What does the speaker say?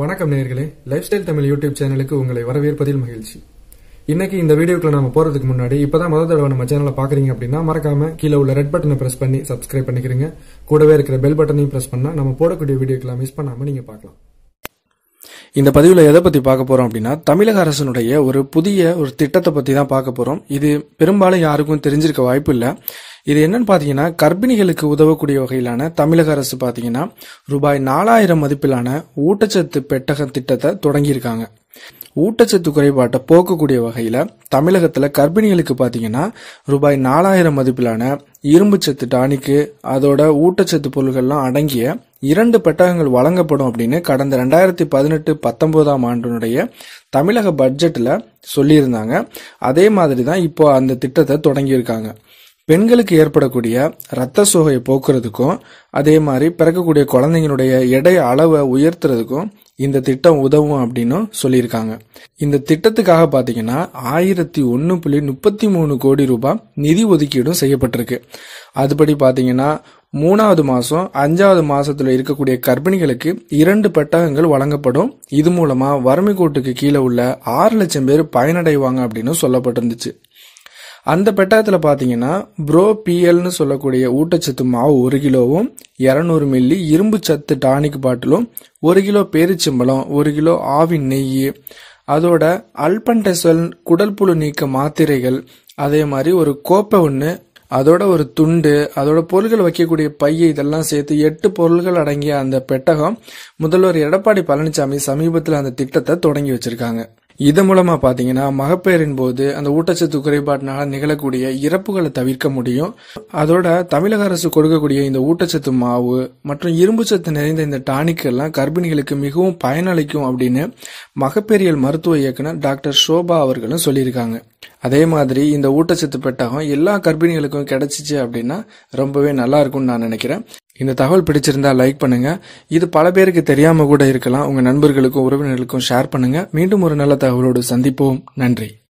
வணக்கம் நேர்களே life style Tamil YouTube சேனலுக்கு உங்களை வரவேற்பதில் மகிழ்ச்சி. இன்னைக்கு இந்த வீடியோக்குள்ள நம்ம போறதுக்கு முன்னாடி இப்பதான் முதல் தடவை நம்ம சேனலை பாக்குறீங்க அப்படின்னா மறக்காம கீழே உள்ள ரெட் பட்டனை பிரஸ் பண்ணி சப்ஸ்கிரைப் பண்ணிக்கிறீங்க. கூடவே இருக்கிற பெல் பட்டனையும் பிரஸ் பண்ணா நம்ம போடக்கூடிய வீடியோக்கெல்லாம் மிஸ் பண்ணாம நீங்க பார்க்கலாம். இந்த பதிவில் எதை பற்றி பார்க்க போகிறோம் அப்படின்னா தமிழக அரசனுடைய ஒரு புதிய ஒரு திட்டத்தை பற்றி தான் பார்க்க போகிறோம் இது பெரும்பாலும் யாருக்கும் தெரிஞ்சிருக்க வாய்ப்பு இல்லை. இது என்னன்னு பார்த்தீங்கன்னா கர்ப்பிணிகளுக்கு உதவக்கூடிய வகையிலான தமிழக அரசு பார்த்தீங்கன்னா ரூபாய் நாலாயிரம் மதிப்பிலான ஊட்டச்சத்து பெட்டக திட்டத்தை தொடங்கியிருக்காங்க. ஊட்டச்சத்து குறைபாட்டை போக்கக்கூடிய வகையில் தமிழகத்தில் கர்ப்பிணிகளுக்கு பார்த்தீங்கன்னா ரூபாய் நாலாயிரம் மதிப்பிலான இரும்புச்சத்து டானிக்கு அதோட ஊட்டச்சத்து பொருள்கள்லாம் அடங்கிய இரண்டு பெட்டகங்கள் வழங்கப்படும் அப்படின்னு கடந்த ரெண்டாயிரத்தி பதினெட்டு பத்தொன்பதாம் ஆண்டினுடைய தமிழக பட்ஜெட்டில் சொல்லியிருந்தாங்க. அதே மாதிரி தான் இப்போ அந்த திட்டத்தை தொடங்கியிருக்காங்க. பெண்களுக்கு ஏற்படக்கூடிய இரத்த சோகையை போக்குறதுக்கும் அதே மாதிரி பிறக்கக்கூடிய குழந்தைங்களுடைய எடை அளவை உயர்த்துறதுக்கும் இந்த திட்டம் உதவும் அப்படின்னு சொல்லியிருக்காங்க. இந்த திட்டத்துக்காக பார்த்தீங்கன்னா ஆயிரத்தி ஒன்று புள்ளி முப்பத்தி மூணு கோடி ரூபாய் நிதி ஒதுக்கீடும் செய்யப்பட்டிருக்கு. அதுபடி பார்த்தீங்கன்னா மூணாவது மாதம் அஞ்சாவது மாதத்தில் இருக்கக்கூடிய கர்ப்பிணிகளுக்கு இரண்டு பெட்டகங்கள் வழங்கப்படும். இது மூலமாக வறுமை கோட்டுக்கு கீழே உள்ள ஆறு லட்சம் பேர் பயனடைவாங்க அப்படின்னு சொல்லப்பட்டிருந்துச்சு. அந்த பெட்டகத்தில் பார்த்தீங்கன்னா ப்ரோ பிஎல்னு சொல்லக்கூடிய ஊட்டச்சத்து மாவு ஒரு கிலோவும் இரநூறு மில்லி இரும்பு சத்து டானிக் பாட்டிலும் ஒரு கிலோ பேரிச்சம்பழம் ஒரு கிலோ ஆவின் நெய் அதோட அல்பன்டெசல் குடல் புழு நீக்க மாத்திரைகள் அதே மாதிரி ஒரு கோப்பை ஒன்று அதோட ஒரு துண்டு அதோட பொருள்கள் வைக்கக்கூடிய பைய இதெல்லாம் சேர்த்து எட்டு பொருள்கள் அடங்கிய அந்த பெட்டகம் முதல்வர் எடப்பாடி பழனிசாமி சமீபத்தில் அந்த திட்டத்தை தொடங்கி வச்சிருக்காங்க. இது மூலமா பாத்தீங்கன்னா மகப்பேறின் போது அந்த ஊட்டச்சத்து குறைபாட்டினால நிகழக்கூடிய இறப்புகளை தவிர்க்க முடியும். அதோட தமிழக அரசு கொடுக்கக்கூடிய இந்த ஊட்டச்சத்து மாவு மற்றும் இரும்பு சத்து நிறைந்த இந்த டானிக் எல்லாம் கர்ப்பிணிகளுக்கு மிகவும் பயனளிக்கும் அப்படின்னு மகப்பேறியல் மருத்துவ இயக்குனர் டாக்டர் ஷோபா அவர்களும் சொல்லியிருக்காங்க. அதே மாதிரி இந்த ஊட்டச்சத்து பெட்டகம் எல்லா கர்ப்பிணிகளுக்கும் கிடைச்சிச்சு அப்படின்னா ரொம்பவே நல்லா இருக்கும்னு நான் நினைக்கிறேன். இந்த தகவல் பிடிச்சிருந்தா லைக் பண்ணுங்க. இது பல பேருக்கு தெரியாம கூட இருக்கலாம். உங்க நண்பர்களுக்கும் உறவினர்களுக்கும் ஷேர் பண்ணுங்க. மீண்டும் ஒரு நல்ல தகவலோடு சந்திப்போம். நன்றி.